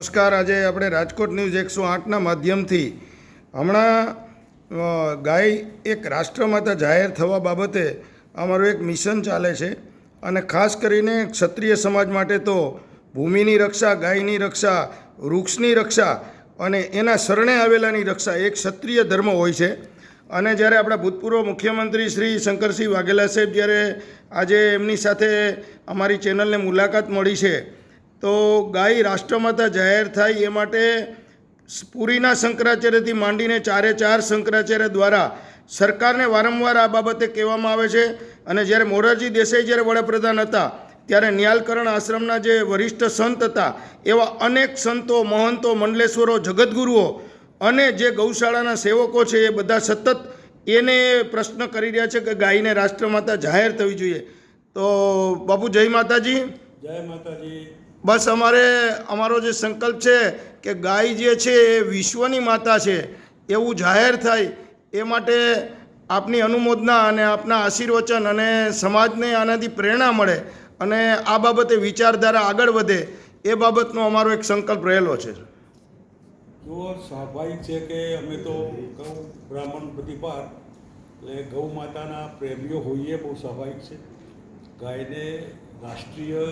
નમસ્કાર. આજે આપણે રાજકોટ ન્યૂઝ એકસો આઠના માધ્યમથી હમણાં ગાય એક રાષ્ટ્રમાતા જાહેર થવા બાબતે અમારું એક મિશન ચાલે છે અને ખાસ કરીને ક્ષત્રિય સમાજ માટે તો ભૂમિની રક્ષા, ગાયની રક્ષા, વૃક્ષની રક્ષા અને એના શરણે આવેલાની રક્ષા એક ક્ષત્રિય ધર્મ હોય છે. અને જ્યારે આપણા ભૂતપૂર્વ મુખ્યમંત્રી શ્રી શંકરસિંહ વાઘેલા સાહેબ જ્યારે આજે એમની સાથે અમારી ચેનલને મુલાકાત મળી છે તો ગાય રાષ્ટ્રમાતા જાહેર થાય એ માટે પુરીના શંકરાચાર્યથી માંડીને ચારે ચાર શંકરાચાર્ય દ્વારા સરકારને વારંવાર આ બાબતે કહેવામાં આવે છે. અને જ્યારે મોરારજી દેસાઈ જ્યારે વડાપ્રધાન હતા, ત્યારે ન્યાલકરણ આશ્રમના જે વરિષ્ઠ સંત હતા, એવા અનેક સંતો, મહંતો, મંડલેશ્વરો જગતગુરુઓ અને જે ગૌશાળાના સેવકો છે એ બધા સતત એને પ્રશ્ન કરી રહ્યા છે કે ગાયને રાષ્ટ્રમાતા જાહેર થવી જોઈએ. તો બાપુ જય માતાજી. જય માતાજી. બસ અમારે, અમારો જે સંકલ્પ છે કે ગાય જે છે એ વિશ્વની માતા છે, એવું જાહેર થાય, એ માટે આપની અનુમોદના અને આપના આશીર્વચન અને સમાજને આનાથી પ્રેરણા મળે અને આ બાબતે વિચારધારા આગળ વધે, એ બાબતનો અમારો એક સંકલ્પ રહેલો છે. જો સ્વાભાવિક છે કે અમે તો ગૌ બ્રાહ્મણ પ્રતિભાર એટલે ગૌ માતાના પ્રેમીઓ હોઈએ બહુ સ્વાભાવિક છે. ગાયને રાષ્ટ્રીય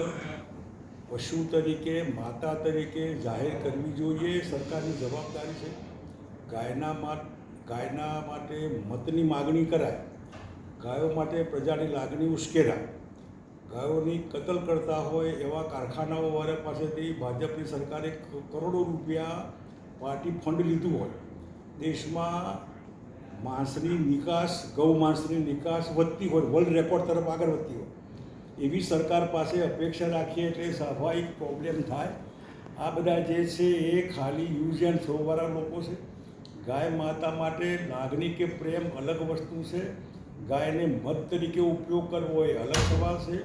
પશુ તરીકે, માતા તરીકે જાહેર કરવી જોઈએ સરકારની જવાબદારી છે. ગાયના મા, ગાયના માટે મતની માગણી કરાય. ગાયો માટે પ્રજાની લાગણી ઉશ્કેરાય. ગાયોની કતલ કરતા હોય એવા કારખાનાઓ વાળા પાસેથી ભાજપની સરકારે કરોડો રૂપિયા પાર્ટી ફંડ લીધું હોય. દેશમાં માંસની નિકાસ ગૌ માંસની નિકાસ વધતી હોય, વર્લ્ડ રેકોર્ડ તરફ આગળ વધતી હોય. એવી સરકાર પાસે અપેક્ષા રાખીએ એટલે સ્વાભાવિક પ્રોબ્લેમ થાય. આ બધા જે છે એ ખાલી યુઝ એન્ડ થ્રોવાળા લોકો છે. ગાય માતા માટે લાગણી કે પ્રેમ અલગ વસ્તુ છે. ગાયને મત તરીકે ઉપયોગ કરવો એ અલગ સવાલ છે.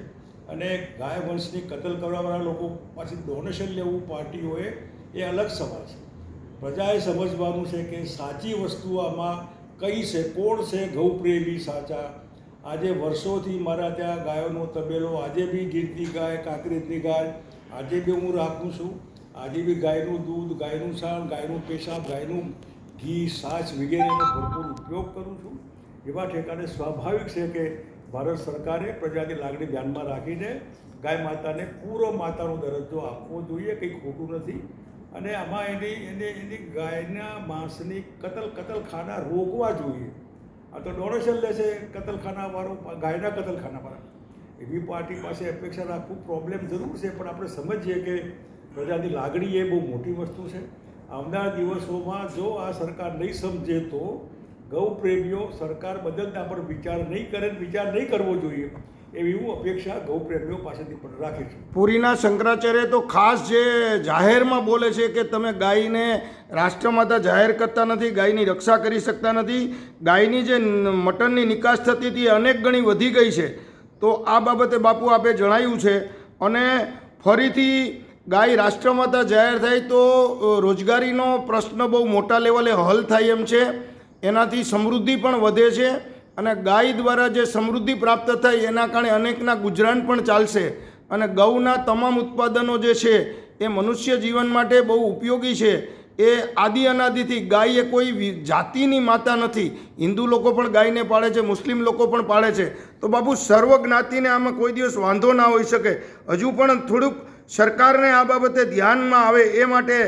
અને ગાય વંશની કતલ કરવાવાળા લોકો પાછી ડોનેશન લેવું પાર્ટીઓએ એ અલગ સવાલ છે. પ્રજાએ સમજવાનું છે કે સાચી વસ્તુ આમાં કઈ છે, કોણ છે, ગૌપ્રેમી સાચા આજે વર્ષોથી મારા ત્યાં ગાયોનો તબેલો, આજે બી ગીરની ગાય, કાંકરેજની ગાય, આજે બી હું રાખું છું. આજે બી ગાયનું દૂધ, ગાયનું છાણ, ગાયનું પેશાબ, ગાયનું ઘી સાસ વગેરેનો ભરપૂર ઉપયોગ કરું છું. એવા ઠેકાણે સ્વાભાવિક છે કે ભારત સરકારે પ્રજાની લાગણી ધ્યાનમાં રાખીને ગાય માતાને પૂરો માતાનો દરજ્જો આપવો જોઈએ, કંઈ ખોટું નથી. અને આમાં એની, એને એની ગાયના માંસની કતલ કતલ ખાના રોકવા જોઈએ. આ તો ડોનેશન લેશે કતલખાનાવાળો ગાયના કતલખાનાવાળા. એવી પાર્ટી પાસે અપેક્ષા રાખવું પ્રોબ્લેમ જરૂર છે, પણ આપણે સમજીએ કે પ્રજાની લાગણી એ બહુ મોટી વસ્તુ છે. આવનાર દિવસોમાં જો આ સરકાર નહીં સમજે તો ગૌ પ્રેમીઓ સરકાર બદલતા પર વિચાર નહીં કરે વિચાર નહીં કરવો જોઈએ. એવી હું અપેક્ષા ગૌપ્રેમીઓ પાસેથી પણ રાખી છું. પુરીના શંકરાચાર્ય તો ખાસ જે જાહેરમાં બોલે છે કે તમે ગાયને રાષ્ટ્રમાતા જાહેર કરતા નથી, ગાયની રક્ષા કરી શકતા નથી, ગાયની જે મટનની નિકાસ થતી હતી અનેક ગણી વધી ગઈ છે. તો આ બાબતે બાપુ આપે જણાવ્યું છે અને ફરીથી ગાય રાષ્ટ્રમાતા જાહેર થાય તો રોજગારીનો પ્રશ્ન બહુ મોટા લેવલે હલ થાય એમ છે. એનાથી સમૃદ્ધિ પણ વધે છે. અને ગાય દ્વારા જે સમૃદ્ધિ પ્રાપ્ત થાય એના કારણે અનેકના ગુજરાન પણ ચાલશે. અને ગૌના તમામ ઉત્પાદનો જે છે એ મનુષ્ય જીવન માટે બહુ ઉપયોગી છે. એ આદિ અનાદિથી ગાય એ કોઈ જાતિની માતા નથી. હિન્દુ લોકો પણ ગાયને પાળે છે, મુસ્લિમ લોકો પણ પાળે છે. તો બાબુ સર્વ જ્ઞાતિને આમાં કોઈ દિવસ વાંધો ના હોઈ શકે. હજુ પણ થોડુંક સરકારને આ બાબતે ધ્યાનમાં આવે એ માટે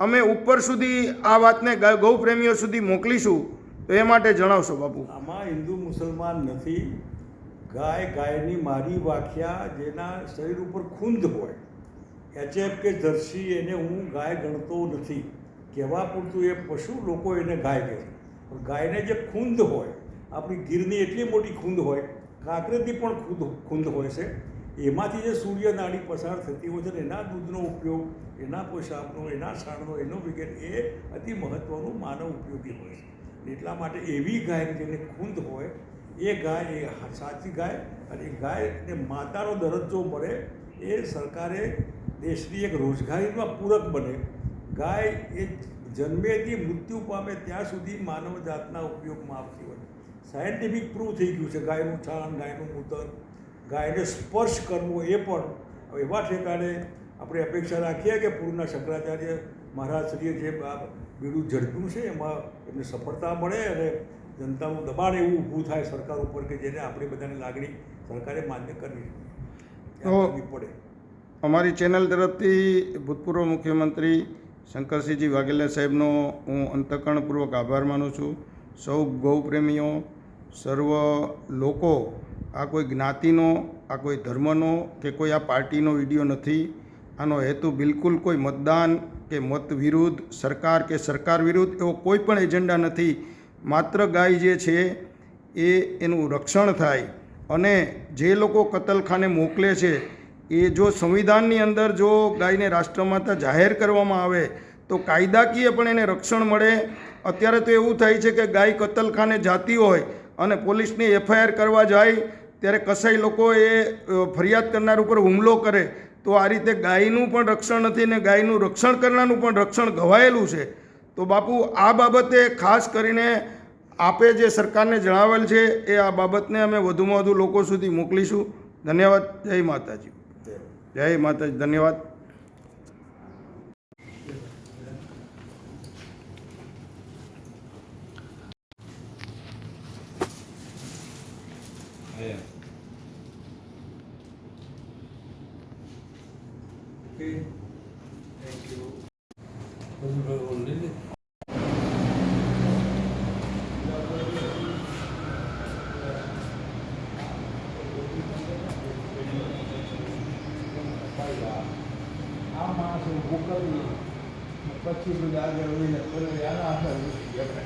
અમે ઉપર સુધી આ વાતને ગૌપ્રેમીઓ સુધી મોકલીશું. તો એ માટે જણાવશો બાપુ. આમાં હિન્દુ મુસલમાન નથી. ગાય ગાયની મારી વ્યાખ્યા જેના શરીર ઉપર ખૂંદ હોય. એચએફ કે જર્સી એને હું ગાય ગણતો નથી. કહેવા પૂરતું એ પશુ લોકો એને ગાય કહે પણ ગાયને જે ખૂંદ હોય, આપણી ગીરની એટલી મોટી ખૂંદ હોય, કાંકરેથી પણ ખૂંદ ખૂંદ હોય છે. એમાંથી જે સૂર્ય નાડી પસાર થતી હોય છે એના દૂધનો ઉપયોગ, એના પોશાકનો, એના છાણનો, એનો વિગેરે એ અતિ મહત્ત્વનું માનવ ઉપયોગી હોય છે. એટલા માટે એવી ગાય જેને ખૂંદ હોય, એ ગાય, એ સાચી ગાય અને ગાયને માતાનો દરજ્જો મળે, એ સરકારે દેશની એક રોજગારીમાં પૂરક બને. ગાય એ જન્મેથી મૃત્યુ પામે ત્યાં સુધી માનવ જાતના ઉપયોગમાં આવતી હોય. સાયન્ટિફિક પ્રૂવ થઈ ગયું છે ગાયનું છાણ ગાયનું મૂતર ગાયને સ્પર્શ કરવો એ પણ. એવા ઠેકાણે આપણે અપેક્ષા રાખીએ કે પૂરના શંકરાચાર્ય મહારાજશ્રીએ જે બીડું ઝડપ્યું છે એમાં એમને સફળતા મળે અને જનતાનું દબાણ એવું ઊભું થાય સરકાર ઉપર કે જેને આપણે બધાની લાગણી સરકારે માન્ય કરવી કરવી પડે. અમારી ચેનલ તરફથી ભૂતપૂર્વ મુખ્યમંત્રી શંકરસિંહજી વાઘેલા સાહેબનો હું અંતકરણપૂર્વક આભાર માનું છું. સૌ ગૌપ્રેમીઓ સર્વ લોકો આ કોઈ જ્ઞાતિનો આ કોઈ ધર્મનો કે કોઈ આ પાર્ટીનો વીડિયો નથી. આનો હેતુ બિલકુલ કોઈ મતદાન કે મત વિરુદ્ધ, સરકાર કે સરકાર વિરુદ્ધ, એવો કોઈ પણ એજન્ડા નથી. માત્ર ગાય જે છે એ એનું રક્ષણ થાય અને જે લોકો કતલખાને મોકલે છે, એ જો સંવિધાનની અંદર જો ગાયને રાષ્ટ્રમાતા જાહેર કરવામાં આવે, તો કાયદાકીય પણ એને રક્ષણ મળે. અત્યારે તો એવું થાય છે કે ગાય કતલખાને જાતી હોય અને પોલીસની એફઆઈઆર કરવા જાય, ત્યારે કસાઈ લોકો એ ફરિયાદ કરનાર ઉપર હુમલો કરે તો આ રીતે ગાયનું પણ રક્ષણ નથી ને ગાયનું રક્ષણ કરનારનું પણ રક્ષણ ઘવાયેલું છે. તો બાપુ આ બાબતે ખાસ કરીને આપે જે સરકારને જણાવેલ છે એ આ બાબતને અમે વધુમાં વધુ લોકો સુધી મોકલીશું. ધન્યવાદ. જય માતાજી. જય માતાજી. ધન્યવાદ. Okay. Thank you. આ માણસ ઊભું કરી પછી બધું આગળ વહીને પેલો આના મૂકી આપણે.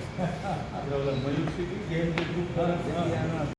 ઓલા મયુરસિંહ જેમ આના